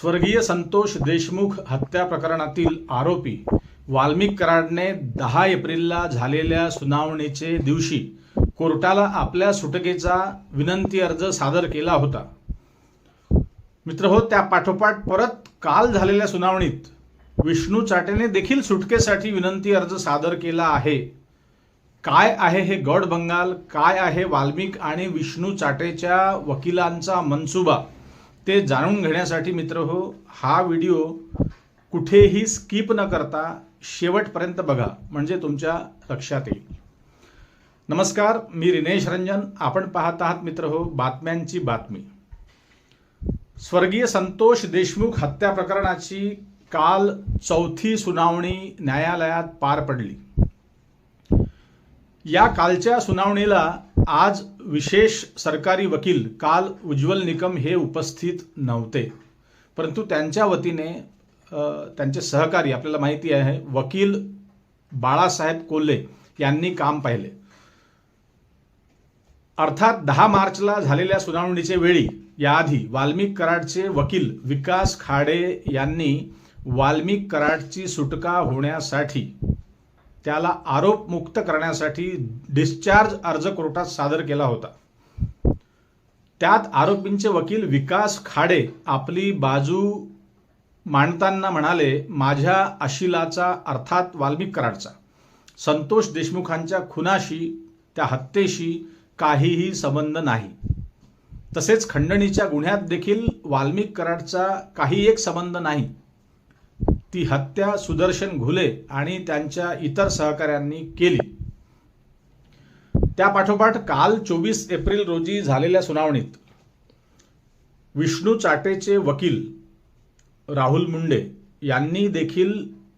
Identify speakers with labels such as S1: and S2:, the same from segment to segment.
S1: स्वर्गीय संतोष देशमुख हत्या प्रकरणातील आरोपी वाल्मिक कराडने दहा एप्रिलला झालेल्या सुनावणीचे दिवशी कोर्टाला आपल्या सुटकेचा विनंती अर्ज सादर केला होता. मित्र हो त्या पाठोपाठ परत काल झालेल्या सुनावणीत विष्णू चाटेने देखील सुटकेसाठी विनंती अर्ज सादर केला आहे. काय आहे हे गड बंगाल काय आहे वाल्मिक आणि विष्णू चाटेच्या वकिलांचा मनसुबा? ते जाणून घेण्यासाठी मित्र हो हा व्हिडिओ कुठेही स्किप न करता शेवटपर्यंत बघा म्हणजे तुमच्या लक्षात येईल. नमस्कार मी रिनेश रंजन. आपण पाहत आहात मित्र हो बातम्यांची बातमी. स्वर्गीय संतोष देशमुख हत्या प्रकरणाची काल चौथी सुनावणी न्यायालयात पार पडली. या कालच्या सुनावणीला आज विशेष सरकारी वकील काल उज्ज्वल निकम हे उपस्थित नव्हते. परंतु त्यांच्या वतीने त्यांचे सहकारी आपल्याला माहिती आहे वकील बाळासाहेब कोल्हे यांनी काम पाहिले. अर्थात दहा मार्चला झालेल्या सुनावणीचे वेळी याआधी वाल्मिक कराडचे वकील विकास खाडे यांनी वाल्मिक कराडची सुटका होण्यासाठी त्याला आरोपमुक्त करण्यासाठी डिस्चार्ज अर्ज कोर्टात सादर केला होता. त्यात आरोपींचे वकील विकास खाडे आपली बाजू मांडताना म्हणाले माझ्या अशिलाचा अर्थात वाल्मिक कराडचा. संतोष देशमुखांच्या खुनाशी त्या हत्येशी काहीही संबंध नाही. तसेच खंडणीच्या गुन्ह्यात देखील वाल्मिक कराडचा काही एक संबंध नाही. ती हत्या सुदर्शन घुले आणि त्यांच्या इतर सहकाऱ्यांनी केली. त्या पाठोपाठ काल चोवीस एप्रिल रोजी झालेल्या सुनावणीत विष्णू चाटेचे वकील राहुल मुंडे यांनी देखील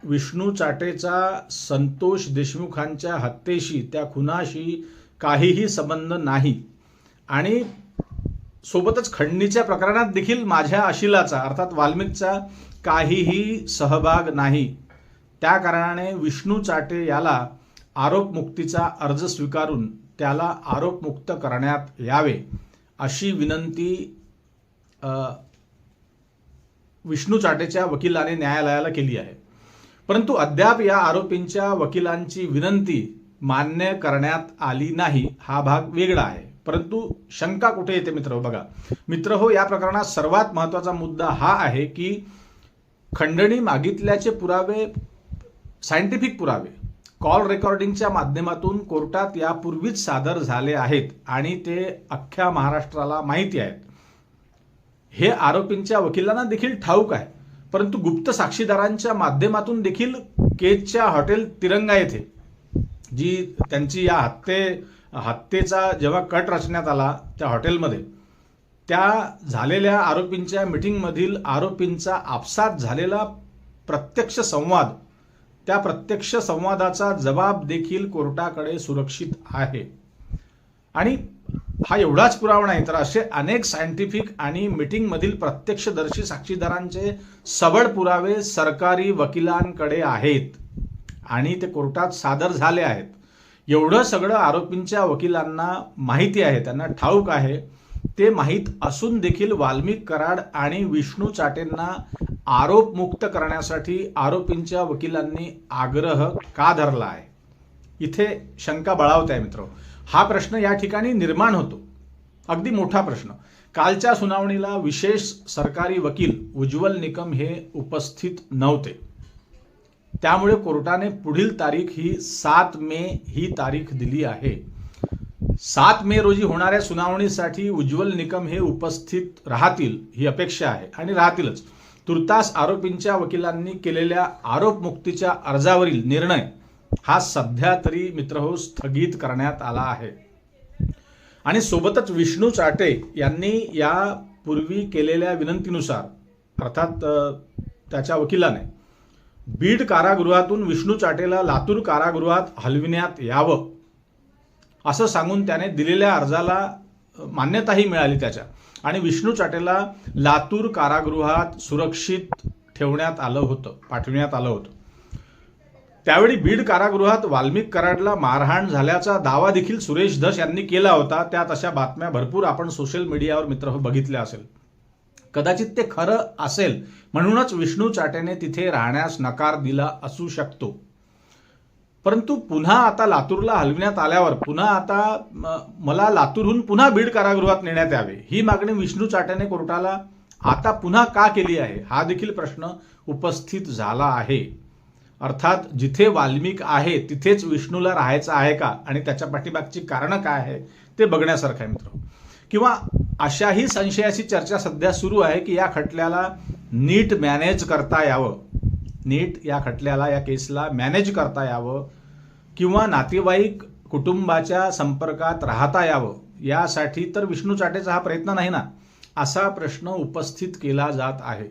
S1: विष्णू चाटेचा संतोष देशमुखांच्या हत्येशी त्या खुनाशी काहीही संबंध नाही आणि सोबतच खंडणीच्या प्रकरणात देखील माझ्या अशिलाचा अर्थात वाल्मिकचा काहीही सहभाग नाही. त्या कारणाने विष्णू चाटे याला आरोपमुक्तीचा अर्ज स्वीकारून त्याला आरोपमुक्त करण्यात यावे अशी विनंती विष्णू चाटेच्या वकिलाने न्यायालयाला केली आहे. परंतु अद्याप या आरोपींच्या वकिलांची विनंती मान्य करण्यात आली नाही हा भाग वेगळा आहे. परंतु शंका कुठे येते मित्र? हो बघा. मित्र हो या प्रकरणात सर्वात महत्त्वाचा मुद्दा हा आहे की खंडणी मागितल्याचे पुरावे सायंटिफिक पुरावे कॉल रेकॉर्डिंगच्या माध्यमातून कोर्टात यापूर्वीच सादर झाले आहेत आणि ते अख्ख्या महाराष्ट्राला माहिती आहेत. हे आरोपींच्या वकिलांना देखील ठाऊक आहे परंतु गुप्त साक्षीदारांच्या माध्यमातून देखील केजच्या हॉटेल तिरंगा येथे जी त्यांची या हत्ये हत्येचा जेव्हा कट रचण्यात आला त्या हॉटेलमध्ये त्या झालेल्या आरोपींच्या मिटिंगमधील आरोपींचा आपसात झालेला प्रत्यक्ष संवाद त्या प्रत्यक्ष संवादाचा जबाब देखील कोर्टाकडे सुरक्षित आहे. आणि हा एवढाच पुरावा नाही तर असे अनेक सायंटिफिक आणि मीटिंगमधील प्रत्यक्षदर्शी साक्षीदारांचे सबळ पुरावे सरकारी वकिलांकडे आहेत आणि ते कोर्टात सादर झाले आहेत. एवढं सगळं आरोपींच्या वकिलांना माहिती आहे त्यांना ठाऊक आहे. ते माहीत असून देखील वाल्मिक कराड आणि विष्णू चाटेंना आरोपमुक्त करण्यासाठी आरोपींच्या वकिलांनी आग्रह का धरला आहे? इथे शंका बळावते आहे मित्र. हा प्रश्न या ठिकाणी निर्माण होतो. अगदी मोठा प्रश्न. कालच्या सुनावणीला विशेष सरकारी वकील उज्ज्वल निकम हे उपस्थित नव्हते. त्यामुळे कोर्टाने पुढील तारीख ही सात मे ही तारीख दिली आहे. सात मे रोजी होणाऱ्या सुनावणीसाठी उज्ज्वल निकम हे उपस्थित राहतील ही अपेक्षा आहे आणि राहतीलच. तुर्तास आरोपींच्या वकिलांनी केलेल्या आरोपमुक्तीच्या अर्जावरील निर्णय हा सध्या तरी मित्रहो स्थगित करण्यात आला आहे. आणि सोबतच विष्णू चाटे यांनी यापूर्वी केलेल्या विनंतीनुसार अर्थात त्याच्या वकिलाने बीड कारागृहातून विष्णू चाटेला लातूर कारागृहात हलविण्यात यावं. असं सांगून त्याने दिलेल्या अर्जाला मान्यताही मिळाली त्याच्या. आणि विष्णू चाटेला लातूर कारागृहात सुरक्षित ठेवण्यात आलं होतं पाठविण्यात आलं होतं. त्यावेळी बीड कारागृहात वाल्मिक कराडला मारहाण झाल्याचा दावा देखील सुरेश धस यांनी केला होता. त्या तशा बातम्या भरपूर आपण सोशल मीडियावर मित्र बघितल्या असेल. कदाचित ते खरं असेल म्हणूनच विष्णू चाटेने तिथे राहण्यास नकार दिला असू शकतो. परंतु पुन्हा आता लातूरला हलविण्यात आल्यावर पुन्हा आता मला लातूरहून पुन्हा बीड कारागृहात नेण्यात यावे. ही मागणी विष्णू चाट्याने कोर्टाला आता पुन्हा का केली आहे? हा देखील प्रश्न उपस्थित झाला आहे. अर्थात जिथे वाल्मिक आहे तिथेच विष्णूला राहायचं आहे का? आणि त्याच्या पाठीमागची कारणं काय आहे ते बघण्यासारखं आहे मित्र. किंवा अशाही संशयाची चर्चा सध्या सुरू आहे की या खटल्याला नीट मॅनेज करता यावं. नीट या खटल्याला या केसला मॅनेज करता यावं किंवा नातेवाईक कुटुंबाच्या संपर्कात राहता यावं यासाठी तर विष्णू चाटेचा हा प्रयत्न नाही ना? असा प्रश्न उपस्थित केला जात आहे.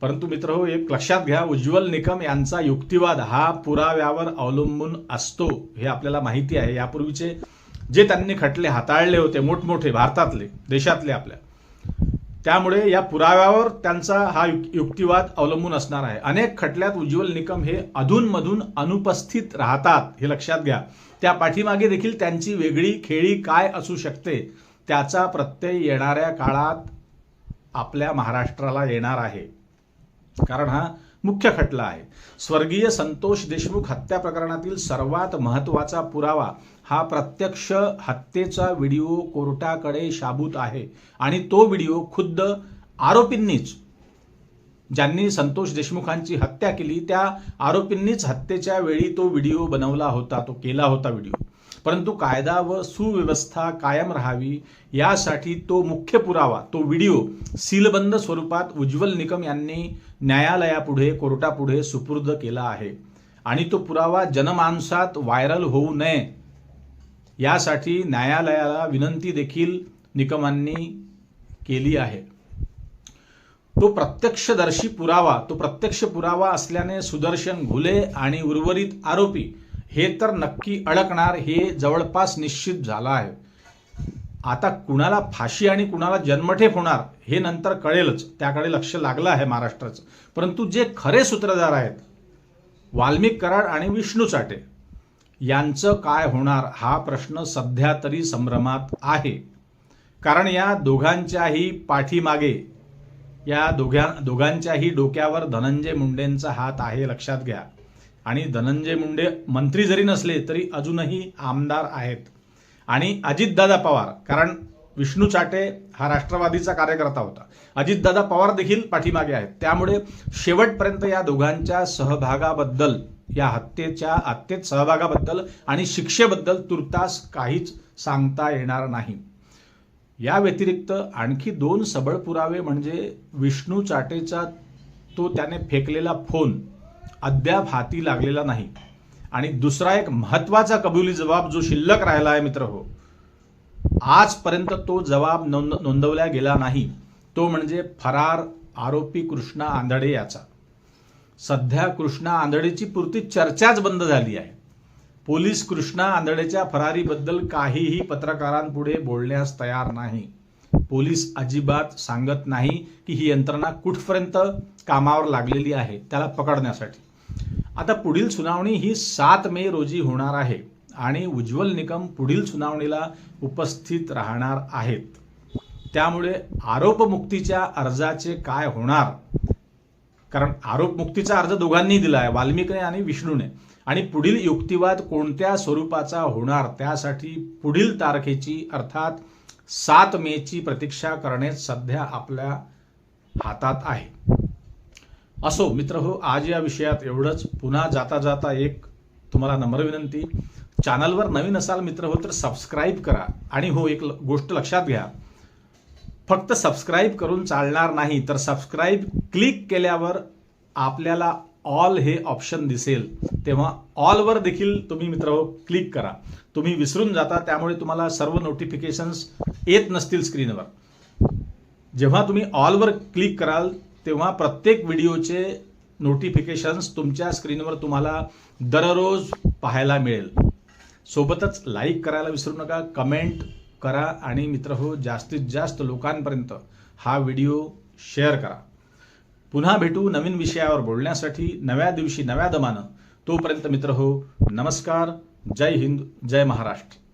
S1: परंतु मित्र हो एक लक्षात घ्या उज्ज्वल निकम यांचा युक्तिवाद हा पुराव्यावर अवलंबून असतो हे आपल्याला माहिती आहे. यापूर्वीचे जे त्यांनी खटले हाताळले होते मोठमोठे भारतातले देशातले आपल्या त्यामुळे या पुराव्यावर त्यांचा हा युक्तिवाद अवलंबून असणार आहे. अनेक खटल्यात उज्ज्वल निकम हे अधूनमधून अनुपस्थित राहतात हे लक्षात घ्या. त्या पाठीमागे देखील त्यांची वेगळी खेळी काय असू शकते त्याचा प्रत्यय येणाऱ्या काळात आपल्या महाराष्ट्राला येणार आहे. कारण हा मुख्य खटला आहे. स्वर्गीय संतोष देशमुख हत्या प्रकरणातील सर्वात महत्त्वाचा पुरावा हा प्रत्यक्ष हत्येचा व्हिडिओ कोर्टाकडे शाबूत आहे आणि तो व्हिडिओ खुद्द आरोपींनीच ज्यांनी संतोष देशमुखांची हत्या केली त्या आरोपींनीच हत्येच्या वेळी तो व्हिडिओ बनवला होता तो केला होता व्हिडिओ. परंतु कायदा व सुव्यवस्था कायम राहावी यासाठी तो मुख्य पुरावा तो व्हिडिओ सीलबंद स्वरूपात उज्ज्वल निकम यांनी न्यायालयापुढे कोर्टापुढे सुपूर्द केला आहे. आणि तो पुरावा जनमानसात व्हायरल होऊ नये यासाठी न्यायालयाला विनंती देखील निकमांनी केली आहे. तो प्रत्यक्षदर्शी पुरावा तो प्रत्यक्ष पुरावा असल्याने सुदर्शन घुले आणि उर्वरित आरोपी हे तर नक्की अडकणार हे जवळपास निश्चित झालं आहे. आता कुणाला फाशी आणि कुणाला जन्मठेप होणार हे नंतर कळेलच. त्याकडे लक्ष लागलं आहे महाराष्ट्राचं. परंतु जे खरे सूत्रधार आहेत वाल्मिक कराड आणि विष्णू चाटे यांचं काय होणार हा प्रश्न सध्या तरी संभ्रमात आहे. कारण या दोघांच्याही पाठीमागे या दोघ्या दोघांच्याही डोक्यावर धनंजय मुंडेंचा हात आहे लक्षात घ्या. आणि धनंजय मुंडे मंत्री जरी नसले तरी अजूनही आमदार आहेत. आणि अजितदादा पवार कारण विष्णू चाटे हा राष्ट्रवादीचा कार्यकर्ता होता. अजितदादा पवार देखील पाठीमागे आहेत. त्यामुळे शेवटपर्यंत या दोघांच्या सहभागाबद्दल या हत्येच्या हत्येत सहभागाबद्दल आणि शिक्षेबद्दल तुर्तास काहीच सांगता येणार नाही. या व्यतिरिक्त आणखी दोन सबळ पुरावे म्हणजे विष्णू चाटेचा तो त्याने फेकलेला फोन अद्याप हाती लागलेला नाही. आणि दुसरा एक महत्त्वाचा कबुली जबाब जो शिल्लक राहिला आहे मित्र हो आजपर्यंत तो जबाब नोंद नोंदवला गेला नाही. तो म्हणजे फरार आरोपी कृष्णा आंधळे याचा. सध्या कृष्णा आंधळेची पुरती चर्चाच बंद झाली आहे. पोलीस कृष्णा आंधळेच्या फरारीबद्दल काहीही पत्रकारांपुढे बोलण्यास तयार नाही. पोलीस अजिबात सांगत नाही की ही यंत्रणा कुठपर्यंत कामावर लागलेली आहे त्याला पकडण्यासाठी. आता पुढील सुनावणी ही सात मे रोजी होणार आहे आणि उज्ज्वल निकम पुढील सुनावणीला उपस्थित राहणार आहेत. त्यामुळे आरोपमुक्तीच्या अर्जाचे काय होणार? कारण आरोपमुक्तीचा अर्ज दोघांनी दिला आहे वाल्मिकने आणि विष्णूने. आणि पुढील युक्तिवाद कोणत्या स्वरूपाचा होणार त्यासाठी पुढील तारखेची अर्थात सात मेची प्रतीक्षा करणे सध्या आपल्या हातात आहे. असो मित्र हो आज या विषयात एवढंच. पुन्हा जाता जाता एक तुम्हाला नम्र विनंती. चॅनलवर नवीन असाल मित्र हो तर सबस्क्राईब करा. आणि हो एक गोष्ट लक्षात घ्या. फक्त सबस्क्राईब करून चालणार नाही तर सबस्क्राईब क्लिक केल्यावर आपल्याला ऑल हे ऑप्शन दिसेल. तेव्हा ऑलवर देखील तुम्ही मित्र हो क्लिक करा. तुम्ही विसरून जाता त्यामुळे तुम्हाला सर्व नोटिफिकेशन्स येत नसतील स्क्रीनवर. जेव्हा तुम्ही ऑलवर क्लिक कराल तेव्हा प्रत्येक व्हिडिओचे नोटिफिकेशन्स तुमच्या स्क्रीनवर तुम्हाला दररोज पाहायला मिळेल. सोबतच लाईक करायला विसरू नका कमेंट करा आणि मित्र हो जास्तीत जास्त लोकांपर्यंत हा व्हिडिओ शेअर करा. पुन्हा भेटू नवीन विषयावर बोलण्यासाठी नव्या दिवशी नव्या दमानं. तोपर्यंत मित्र हो नमस्कार जय हिंद जय महाराष्ट्र.